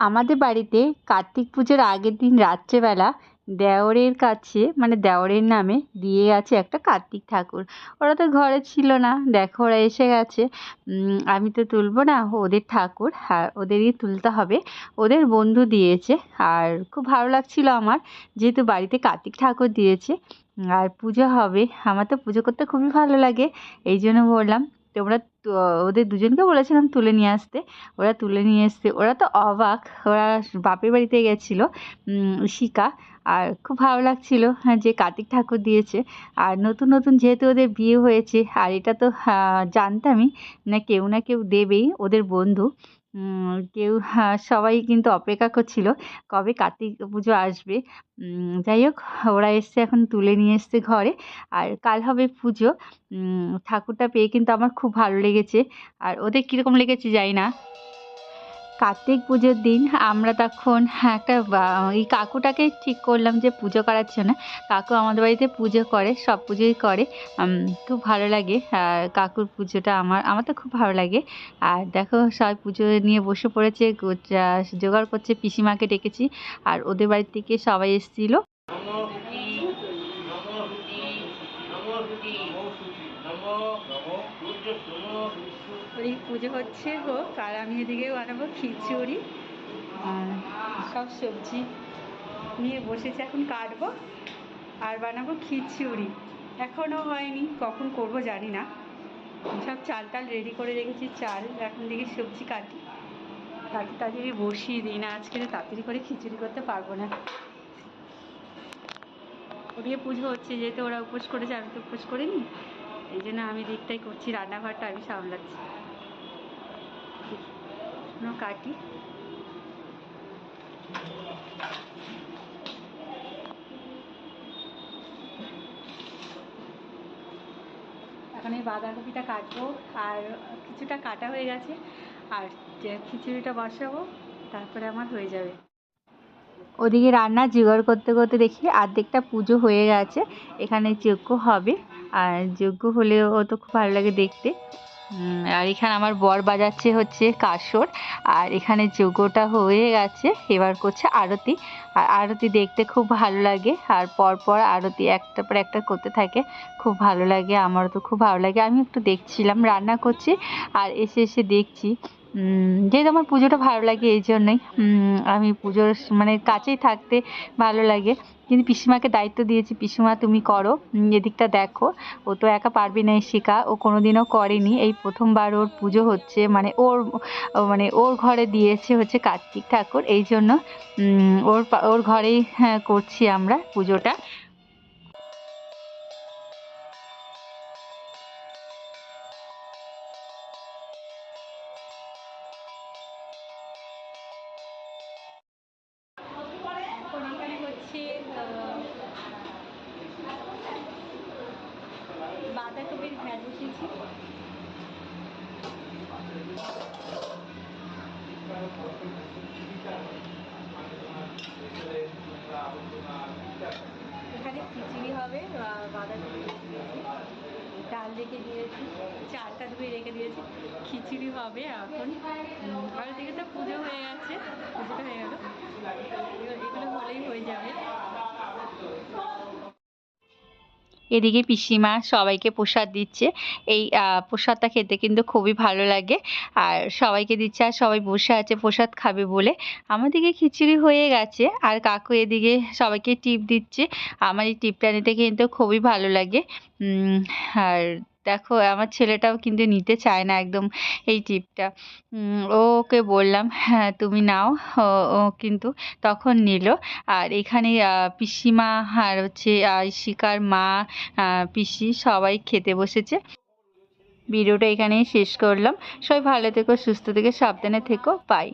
আমাদের বাড়িতে কার্তিক পুজোর আগের দিন রাত্রেবেলা দেওরের কাছে মানে দেওরের নামে দিয়ে গেছে একটা কার্তিক ঠাকুর। ওরা তো ঘরে ছিল না, দেখো ওরা এসে গেছে। আমি তো তুলবো না, ওদের ঠাকুর হ্যাঁ ওদেরই তুলতে হবে। ওদের বন্ধু দিয়েছে, আর খুব ভালো লাগছিল আমার যেহেতু বাড়িতে কার্তিক ঠাকুর দিয়েছে। আর পুজো হবে, আমার তো পুজো করতে খুবই ভালো লাগে, এই জন্য বললাম। তোমরা ওদের দুজনকে বলেছিলাম তুলে নিয়ে আসতে। ওরা তুলে নিয়ে এসছে। ওরা তো অবাক। ওরা বাপের বাড়িতে গেছিল শিকা আর খুব ভালো লাগছিল হ্যাঁ যে কার্তিক ঠাকুর দিয়েছে। আর নতুন নতুন যেহেতু ওদের বিয়ে হয়েছে, আর এটা তো জানতামই, না কেউ না কেউ দেবেই ওদের বন্ধু। কেউ হ্যাঁ সবাই কিন্তু অপেক্ষা করছিল কবে কার্তিক পুজো আসবে। যাই হোক, ওরা এসছে এখন তুলে নিয়ে এসছে ঘরে। আর কাল হবে পুজো। ঠাকুরটা পেয়ে কিন্তু আমার খুব ভালো লেগেছে। আর ওদের কীরকম লেগেছে জানি না। কার্তিক পুজোর দিন আমরা তখন একটা এই কাকুটাকে ঠিক করলাম যে পুজো করার জন্য। কাকু আমাদের বাড়িতে পুজো করে, সব পুজোই করে। খুব ভালো লাগে। আর কাকুর পুজোটা আমার আমার তো খুব ভালো লাগে। আর দেখো, সবাই পুজো নিয়ে বসে পড়েছে জোগাড় করছে, পিসিমাকে ডেকেছি। আর ওদের বাড়ি থেকে সবাই এসেছিল। ওই পুজো হচ্ছে হোক আর আমি এদিকে বানাবো খিচুড়ি আর সব সবজি নিয়ে বসেছি, এখন কাটবো আর বানাবো খিচুড়ি। এখনও হয়নি, কখন করব জানি না। সব চাল টাল রেডি করে রেখেছি, চাল, এখন দেখি সবজি কাটি। কাটি তাড়াতাড়ি বসিয়ে দিই, না আজকে তাড়াতাড়ি করে খিচুড়ি করতে পারব না। ওদিকে পুজো হচ্ছে, যেহেতু ওরা উপোস করেছে, আমি তো উপোস করিনি। এই জন্য আমি দিকটাই করছি, রান্নাঘরটা আমি সামলাচ্ছি। কাটি। এখন এই বাঁধাকপিটা কাটবো, আর কিছুটা কাটা হয়ে গেছে, আর খিচুড়িটা বসাবো, তারপরে আমার হয়ে যাবে। ওদিকে রান্না জোগাড় করতে করতে দেখি, আর্ধেকটা পুজো হয়ে গেছে, এখানে যজ্ঞ হবে। আর যজ্ঞ হলেও তো খুব ভালো লাগে দেখতে। আর এখানে আমার বর বাজাচ্ছে হচ্ছে কাসর আর এখানে যজ্ঞটা হয়ে গেছে, এবার করছে আরতি। আর আরতি দেখতে খুব ভালো লাগে। আর পরপর আরতি একটা পর একটা করতে থাকে, খুব ভালো লাগে, আমারও তো খুব ভালো লাগে। আমি একটু দেখছিলাম, রান্না করছি, আর এসে এসে দেখছি। যেহেতু আমার পুজোটা ভালো লাগে, এই জন্যই আমি পুজোর মানে কাছেই থাকতে ভালো লাগে। কিন্তু পিসিমাকে দায়িত্ব দিয়েছি, পিসিমা তুমি করো এদিকটা দেখো। ও তো একা পারবি না শেখা ও কোনোদিনও করেনি। এই প্রথমবার ওর পুজো হচ্ছে মানে ওর মানে ওর ঘরে দিয়েছে হচ্ছে কার্তিক ঠাকুর। এই জন্য ওর ওর ঘরেই হ্যাঁ করছি আমরা পুজোটা। বাঁধাকপির ভ্যাট বসিয়েছি এখানে খিচুড়ি হবে বাঁধাকপি ডাল রেখে দিয়েছি চালটা ধুয়ে রেখে দিয়েছি, খিচুড়ি হবে এখন। আর দিকে তো পুজো হয়ে গেছে পুজোটা হয়ে গেল। এগুলো হলেই হয়ে যাবে। এদিকে পিসিমা সবাইকে প্রসাদ দিচ্ছে। এই প্রসাদটা খেতে কিন্তু খুবই ভালো লাগে। আর সবাইকে দিচ্ছে আর সবাই বসে আছে প্রসাদ খাবে বলে। আমাদেরকে খিচুড়ি হয়ে গেছে আর কাকু এদিকে সবাইকে টিপ দিচ্ছে। আমার এই টিপটা নিতে কিন্তু খুবই ভালো লাগে। আর দেখো, আমার ছেলেটাও কিন্তু নিতে চায় না একদম এই টিপটা। ওকে বললাম হ্যাঁ তুমি নাও। ও কিন্তু তখন নিল। আর এখানে পিসিমা আর হচ্ছে শিকার মা পিসি সবাই খেতে বসেছে। ভিডিওটা এখানেই শেষ করলাম। সবাই ভালো থেকো, সুস্থ থেকে, সাবধানে থেকো। বাই